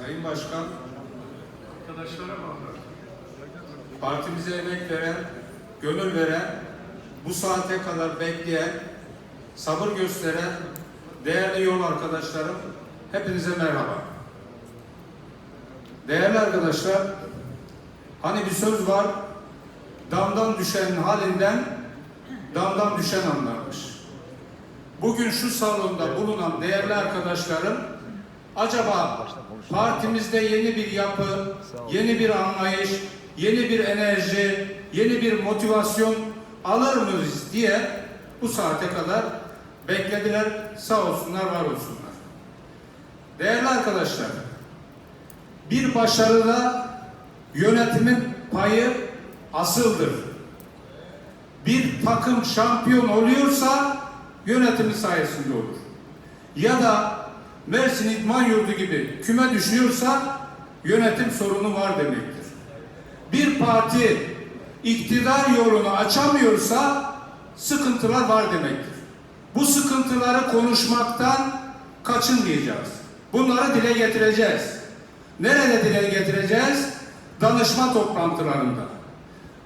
Sayın Başkan, partimize emek veren, gönül veren, bu saate kadar bekleyen, sabır gösteren değerli yol arkadaşlarım, hepinize merhaba. Değerli arkadaşlar, hani bir söz var, damdan düşen halinden damdan düşen anlarmış. Bugün şu salonda bulunan değerli arkadaşlarım, acaba partimizde yeni bir yapı, yeni bir anlayış, yeni bir enerji, yeni bir motivasyon alır mıyız diye bu saate kadar beklediler. Sağ olsunlar, var olsunlar. Değerli arkadaşlar, bir başarıda yönetimin payı asıldır. Bir takım şampiyon oluyorsa yönetimi sayesinde olur. Ya da Mersin İdman Yurdu gibi küme düşüyorsa yönetim sorunu var demektir. Bir parti iktidar yolunu açamıyorsa sıkıntılar var demektir. Bu sıkıntıları konuşmaktan kaçınmayacağız. Bunları dile getireceğiz. Nerede dile getireceğiz? Danışma toplantılarında.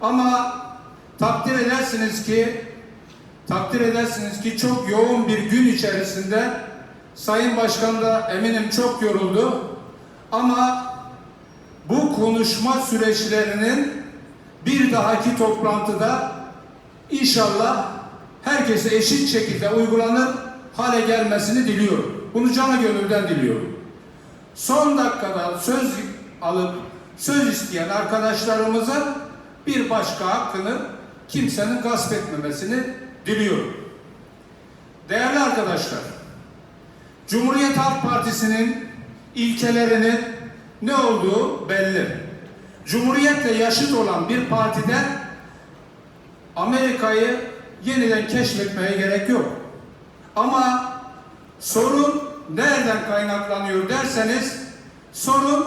Ama takdir edersiniz ki takdir edersiniz ki çok yoğun bir gün içerisinde Sayın Başkan da eminim çok yoruldu. Ama bu konuşma süreçlerinin bir dahaki toplantıda inşallah herkese eşit şekilde uygulanır hale gelmesini diliyorum. Bunu canı gönülden diliyorum. Son dakikada söz alıp söz isteyen arkadaşlarımıza bir başka hakkını kimsenin gasp etmemesini diliyorum. Değerli arkadaşlar, Cumhuriyet Halk Partisi'nin ilkelerinin ne olduğu belli. Cumhuriyetle yaşıt olan bir partide Amerika'yı yeniden keşfetmeye gerek yok. Ama sorun nereden kaynaklanıyor derseniz sorun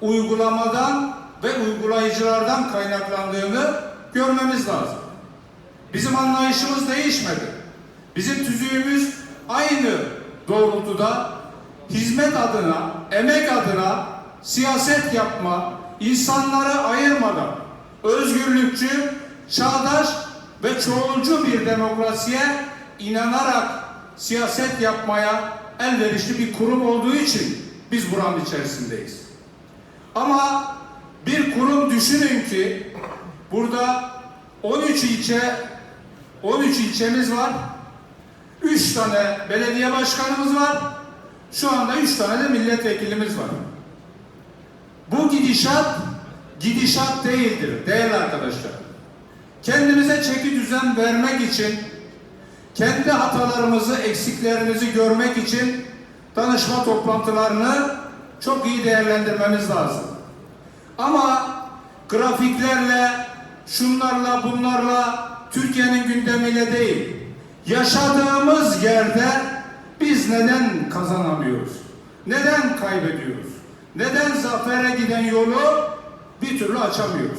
uygulamadan ve uygulayıcılardan kaynaklandığını görmemiz lazım. Bizim anlayışımız değişmedi. Bizim tüzüğümüz aynı doğrultuda hizmet adına, emek adına siyaset yapma, insanları ayırmadan özgürlükçü, çağdaş ve çoğulcu bir demokrasiye inanarak siyaset yapmaya elverişli bir kurum olduğu için biz buranın içerisindeyiz. Ama bir kurum düşünün ki burada 13 ilçe 13 ilçemiz var. 3 tane belediye başkanımız var. Şu anda 3 tane de milletvekilimiz var. Bu gidişat gidişat değildir değerli arkadaşlar. Kendimize çeki düzen vermek için kendi hatalarımızı, eksiklerimizi görmek için danışma toplantılarını çok iyi değerlendirmemiz lazım. Ama grafiklerle, şunlarla, bunlarla, Türkiye'nin gündemiyle değil, yaşadığımız yerde biz neden kazanamıyoruz? Neden kaybediyoruz? Neden zafere giden yolu bir türlü açamıyoruz?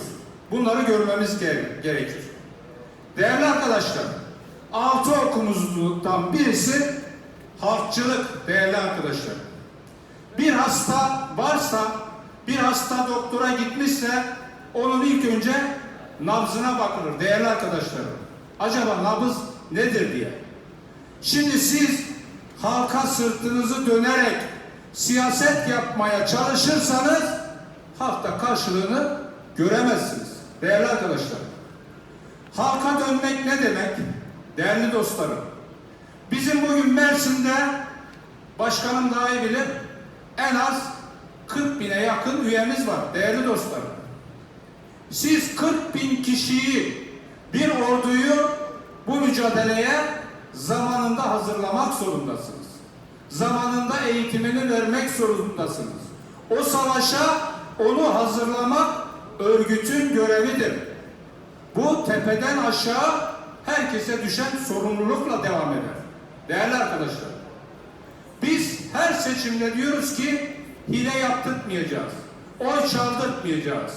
Bunları görmemiz gere- gerekir. Değerli arkadaşlar, altı okumuzdan birisi halkçılık değerli arkadaşlar. Bir hasta varsa, bir hasta doktora gitmişse onun ilk önce nabzına bakılır değerli arkadaşlarım. Acaba nabız nedir diye. Şimdi siz halka sırtınızı dönerek siyaset yapmaya çalışırsanız halkta karşılığını göremezsiniz. Değerli arkadaşlar. Halka dönmek ne demek? Değerli dostlarım. Bizim bugün Mersin'de başkanım daha iyi bilir en az 40 bine yakın üyemiz var değerli dostlarım. Siz 40 bin kişiyi bir orduyu bu mücadeleye zamanında hazırlamak zorundasınız. Zamanında eğitimini vermek zorundasınız. O savaşa onu hazırlamak örgütün görevidir. Bu tepeden aşağı herkese düşen sorumlulukla devam eder. Değerli arkadaşlar, biz her seçimde diyoruz ki hile yaptırtmayacağız, oy çaldırtmayacağız.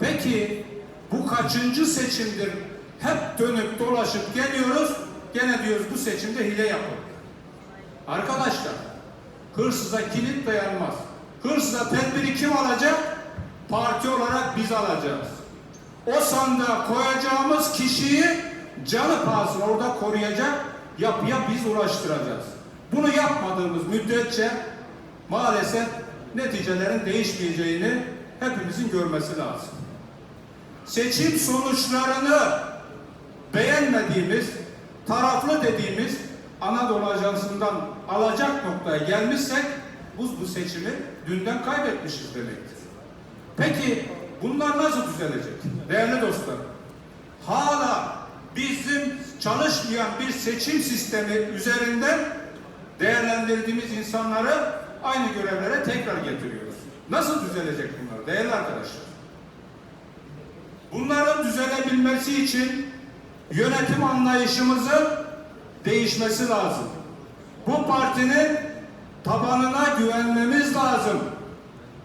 Peki bu kaçıncı seçimdir? Hep dönüp dolaşıp geliyoruz, gene diyoruz bu seçimde hile yapıldı. Arkadaşlar, hırsıza kilit dayanmaz. hırsla tedbiri kim alacak? Parti olarak biz alacağız. O sandığa koyacağımız kişiyi canı pahasına orada koruyacak yapıya biz uğraştıracağız. Bunu yapmadığımız müddetçe maalesef neticelerin değişmeyeceğini hepimizin görmesi lazım. Seçim sonuçlarını beğenmediğimiz, taraflı dediğimiz Anadolu Ajansı'ndan alacak noktaya gelmişsek biz bu seçimi dünden kaybetmişiz demektir. Peki bunlar nasıl düzelecek? Değerli dostlar, hala bizim çalışmayan bir seçim sistemi üzerinden değerlendirdiğimiz insanları aynı görevlere tekrar getiriyoruz. Nasıl düzelecek bunlar değerli arkadaşlar? Bunların düzelebilmesi için yönetim anlayışımızın değişmesi lazım. Bu partinin tabanına güvenmemiz lazım.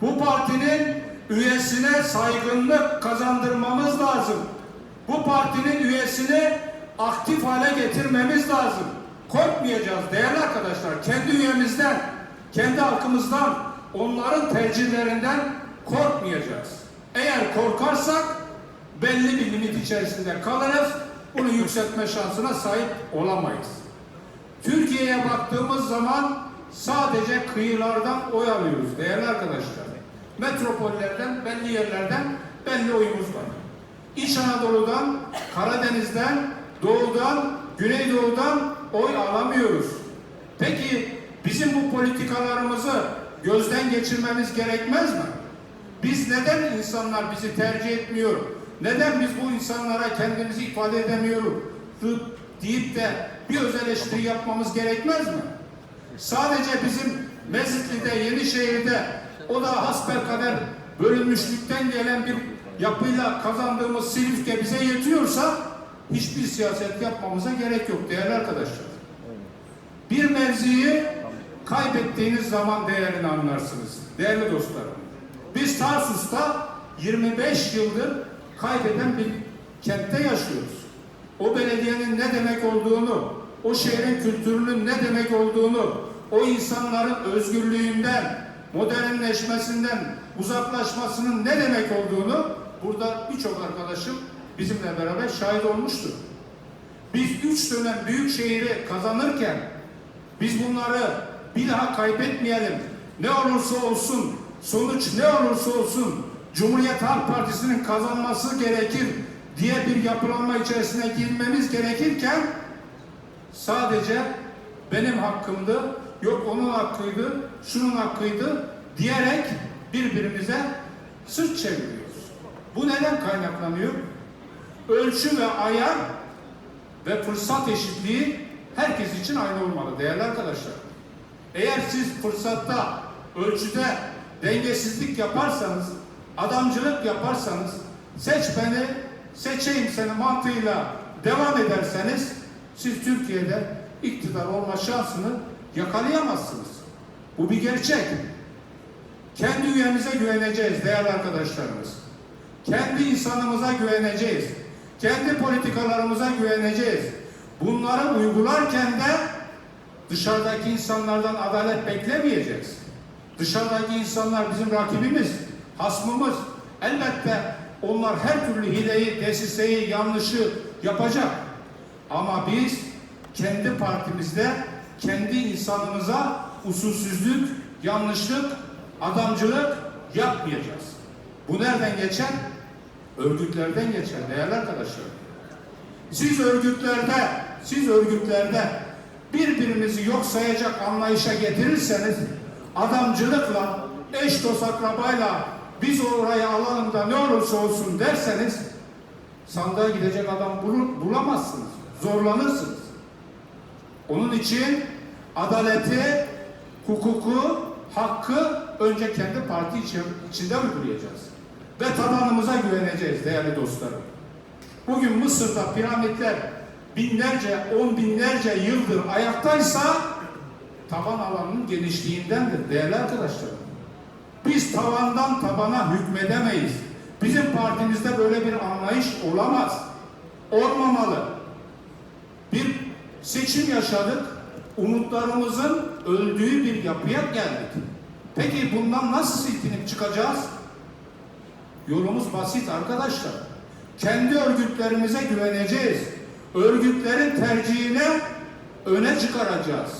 Bu partinin üyesine saygınlık kazandırmamız lazım. Bu partinin üyesini aktif hale getirmemiz lazım. Korkmayacağız değerli arkadaşlar. Kendi üyemizden, kendi halkımızdan, onların tercihlerinden korkmayacağız. Eğer korkarsak belli bir limit içerisinde kalırız. Bunu yükseltme şansına sahip olamayız. Türkiye'ye baktığımız zaman sadece kıyılardan oy alıyoruz değerli arkadaşlar. Metropollerden, belli yerlerden belli oyumuz var. İç Anadolu'dan, Karadeniz'den, Doğu'dan, Güneydoğu'dan oy alamıyoruz. Peki bizim bu politikalarımızı gözden geçirmemiz gerekmez mi? Biz neden insanlar bizi tercih etmiyor? Neden biz bu insanlara kendimizi ifade edemiyoruz? deyip de bir öz eleştiri yapmamız gerekmez mi? Sadece bizim Mezitli'de, Yenişehir'de o da hasbelkader bölünmüşlükten gelen bir yapıyla kazandığımız Silifke bize yetiyorsa hiçbir siyaset yapmamıza gerek yok değerli arkadaşlar. Bir mevziyi kaybettiğiniz zaman değerini anlarsınız değerli dostlarım. Biz Tarsus'ta 25 yıldır kaybeden bir kentte yaşıyoruz. O belediyenin ne demek olduğunu, o şehrin kültürünün ne demek olduğunu, o insanların özgürlüğünden, modernleşmesinden, uzaklaşmasının ne demek olduğunu burada birçok arkadaşım bizimle beraber şahit olmuştur. Biz üç dönem büyük şehri kazanırken biz bunları bir daha kaybetmeyelim. Ne olursa olsun, sonuç ne olursa olsun Cumhuriyet Halk Partisi'nin kazanması gerekir diye bir yapılanma içerisine girmemiz gerekirken sadece benim hakkımdı, yok onun hakkıydı, şunun hakkıydı diyerek birbirimize sırt çeviriyoruz. Bu neden kaynaklanıyor? Ölçü ve ayar ve fırsat eşitliği herkes için aynı olmalı değerli arkadaşlar. Eğer siz fırsatta, ölçüde dengesizlik yaparsanız, adamcılık yaparsanız, seç beni, seçeyim seni mantığıyla devam ederseniz, siz Türkiye'de iktidar olma şansını yakalayamazsınız. Bu bir gerçek. Kendi üyemize güveneceğiz değerli arkadaşlarımız. Kendi insanımıza güveneceğiz. Kendi politikalarımıza güveneceğiz. Bunları uygularken de dışarıdaki insanlardan adalet beklemeyeceğiz. Dışarıdaki insanlar bizim rakibimiz, hasmımız. Elbette onlar her türlü hileyi, desiseyi, yanlışı yapacak. Ama biz kendi partimizde kendi insanımıza usulsüzlük, yanlışlık, adamcılık yapmayacağız. Bu nereden geçer? Örgütlerden geçer değerli arkadaşlar. Siz örgütlerde, siz örgütlerde birbirinizi yok sayacak anlayışa getirirseniz adamcılıkla, eş dost akrabayla biz orayı alalım da ne olursa olsun derseniz sandığa gidecek adam bul- bulamazsınız. Zorlanırsınız. Onun için adaleti, hukuku, hakkı önce kendi parti içi- içinde uygulayacağız. Ve tabanımıza güveneceğiz değerli dostlarım. Bugün Mısır'da piramitler binlerce, on binlerce yıldır ayaktaysa taban alanının genişliğindendir değerli arkadaşlarım. Biz tavandan tabana hükmedemeyiz. Bizim partimizde böyle bir anlayış olamaz. Olmamalı. Bir seçim yaşadık. Umutlarımızın öldüğü bir yapıya geldik. Peki bundan nasıl silkinip çıkacağız? Yolumuz basit arkadaşlar. Kendi örgütlerimize güveneceğiz. Örgütlerin tercihine öne çıkaracağız.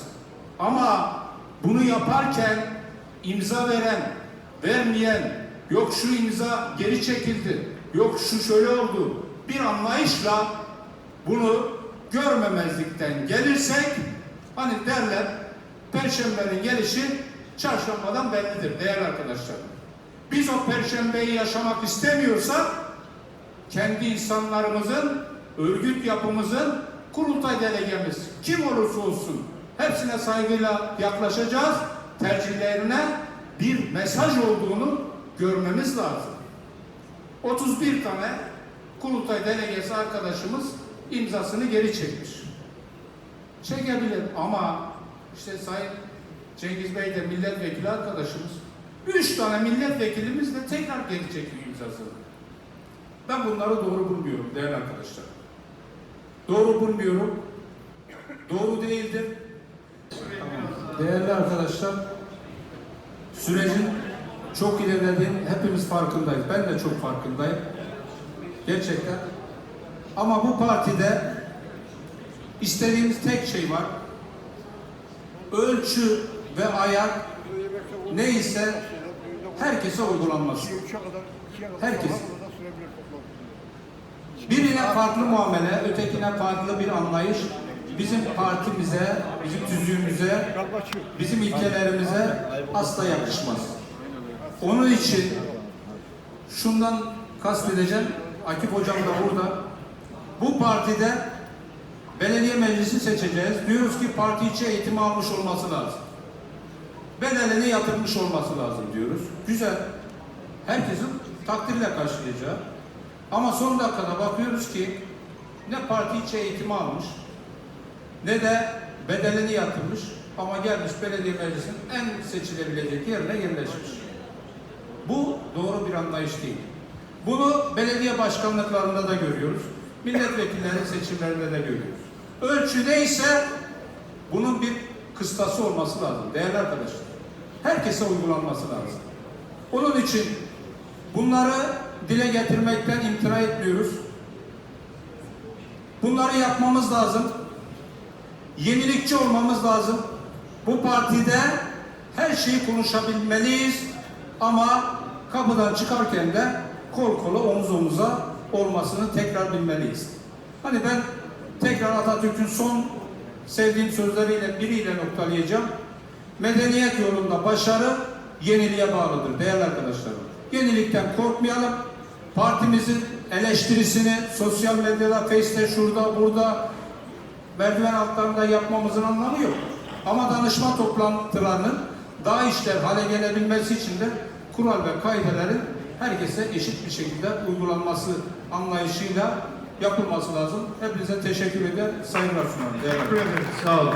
Ama bunu yaparken imza veren, vermeyen, yok şu imza geri çekildi, yok şu şöyle oldu. Bir anlayışla bunu görmemezlikten gelirsek hani derler Perşembenin gelişi çarşambadan bellidir değerli arkadaşlar. Biz o perşembeyi yaşamak istemiyorsak kendi insanlarımızın, örgüt yapımızın kurultay delegemiz kim olursa olsun hepsine saygıyla yaklaşacağız. Tercihlerine bir mesaj olduğunu görmemiz lazım. 31 tane kurultay delegesi arkadaşımız imzasını geri çekmiş. Çekebilir ama işte Sayın Cengiz Bey de milletvekili arkadaşımız. Üç tane milletvekilimiz de tekrar geri çekiyor imzasını. Ben bunları doğru bulmuyorum değerli arkadaşlar. Doğru bulmuyorum. Doğru değildir. Değerli arkadaşlar, sürecin çok ilerlediğini hepimiz farkındayız. Ben de çok farkındayım. Gerçekten. Ama bu partide istediğimiz tek şey var. Ölçü ve ayak neyse herkese uygulanması. Herkes. Birine farklı muamele, ötekine farklı bir anlayış bizim partimize, bizim tüzüğümüze, bizim ilkelerimize asla yakışmaz. Onun için şundan kastedeceğim, Akif Hocam da burada. Bu partide belediye meclisi seçeceğiz. Diyoruz ki parti içi eğitim almış olması lazım. Bedelini yatırmış olması lazım diyoruz. Güzel. Herkesin takdirle karşılayacağı. Ama son dakikada bakıyoruz ki ne parti içi eğitimi almış ne de bedelini yatırmış ama gelmiş belediye meclisinin en seçilebilecek yerine yerleşmiş. Bu doğru bir anlayış değil. Bunu belediye başkanlıklarında da görüyoruz. Milletvekilleri seçimlerinde de görüyoruz. Ölçü neyse bunun bir kıstası olması lazım değerli arkadaşlar. Herkese uygulanması lazım. Onun için bunları dile getirmekten imtina etmiyoruz. Bunları yapmamız lazım. Yenilikçi olmamız lazım. Bu partide her şeyi konuşabilmeliyiz ama kapıdan çıkarken de kol kola omuz omuza olmasını tekrar bilmeliyiz. Hani ben tekrar Atatürk'ün son sevdiğim sözleriyle biriyle noktalayacağım. Medeniyet yolunda başarı yeniliğe bağlıdır değerli arkadaşlarım. Yenilikten korkmayalım. Partimizin eleştirisini sosyal medyada, Face'te, şurada, burada merdiven altlarında yapmamızın anlamı yok. Ama danışma toplantılarının daha işler hale gelebilmesi için de kural ve kaidelerin herkese eşit bir şekilde uygulanması anlayışıyla yapılması lazım. Hepinize teşekkür eder, saygılar sunarım. Değerli arkadaşlar. Sağ olun.